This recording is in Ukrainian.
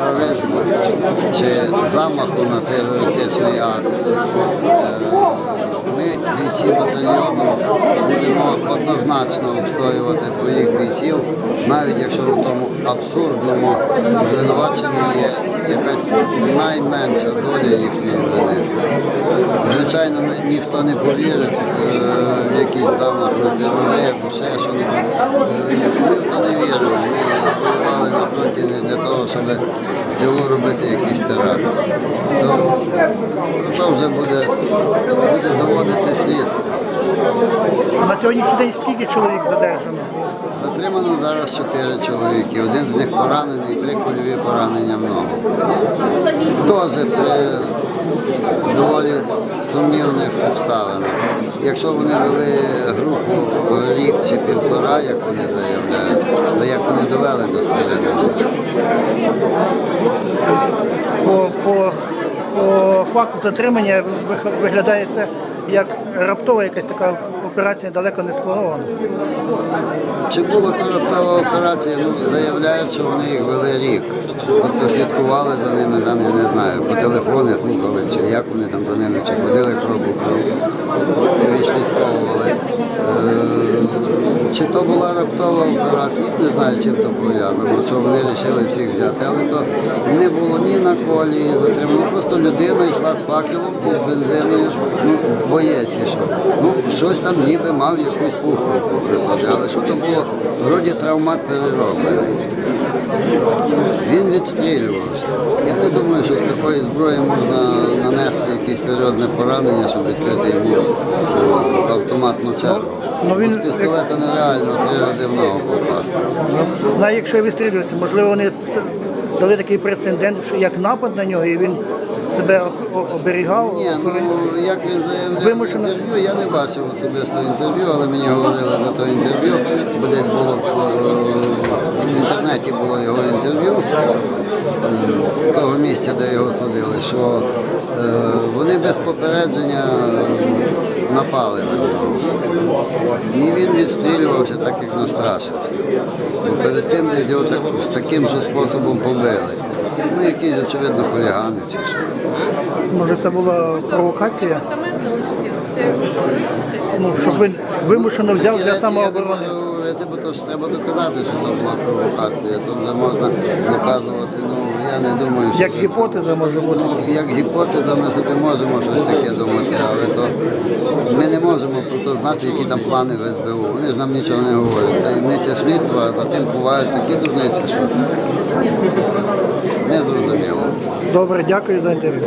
тероризму чи замаху на терористичний акт. Е, Ми, бійці батальйону, будемо однозначно обстоювати своїх бійців, навіть якщо в тому абсурдному звинуваченні є якась найменша доля їхньої вини. Звичайно, ніхто не повірить е, в якийсь замах на тероризм, ще що небудь. Ми в то не віримо. Ми воювали на щоб тилу робити якийсь теракт. То, то вже буде, буде доводити слідство. На сьогоднішній день скільки чоловік задержано? Затримано зараз чотири чоловіки. Один з них поранений, три кульові поранення в ногу. Теж при доволі сумнівних обставинах. Якщо вони вели групу рік чи півтора, як вони заявляють, то як вони довели до стрілянини? По, по, по факту затримання виглядає це як раптова якась така операція далеко не спланована. Чи була то раптова операція? Ну, заявляють, що вони їх вели рік. Тобто слідкували за ними, там, я не знаю, по телефону слухали, чи як вони там за ними, чи ходили у крок, то була раптова операція, не знаю, чим то пов'язано, що вони вирішили всіх взяти. Але то не було ні на колії затримано. Просто людина йшла з факелом і з бензиною, ну, боєць ішов. Ну, щось там ніби мав якусь пуховку при але що то було? Вроді травмат перероблений. Він відстрілювався. Я не думаю, що з такої зброї можна нанести якесь серйозне поранення, щоб відкрити йому е, автоматну чергу. Ну, він- З пістолета нереально три рази в ногу попасти. Навіть якщо і вистрілюється, можливо, вони дали такий прецедент, як напад на нього, і він себе оберігав. Ні, ну як він заявляв в Вимушено. інтерв'ю, я не бачив особисто інтерв'ю, але мені говорили за то інтерв'ю, бо десь було е, інтернеті було його інтерв'ю з того місця, де його судили, що е, вони без попередження напали на нього. І він відстрілювався так, як настрашився. Бо перед тим десь його так, таким же способом побили. Ну, якісь, очевидно, хулігани чи що. Може, це була провокація? Ну, щоб він вимушено взяв для самооборони. Говорити, бо то ж треба доказати, що то була провокація. То вже можна доказувати. Ну я не думаю, що Як гіпотеза може бути. як гіпотеза ми собі можемо щось таке думати, але то ми не можемо про то знати, які там плани в СБУ. Вони ж нам нічого не говорять. Таємниця слідства, а за тим ховають такі дурниці, що не зрозуміло. Добре, дякую за інтерв'ю.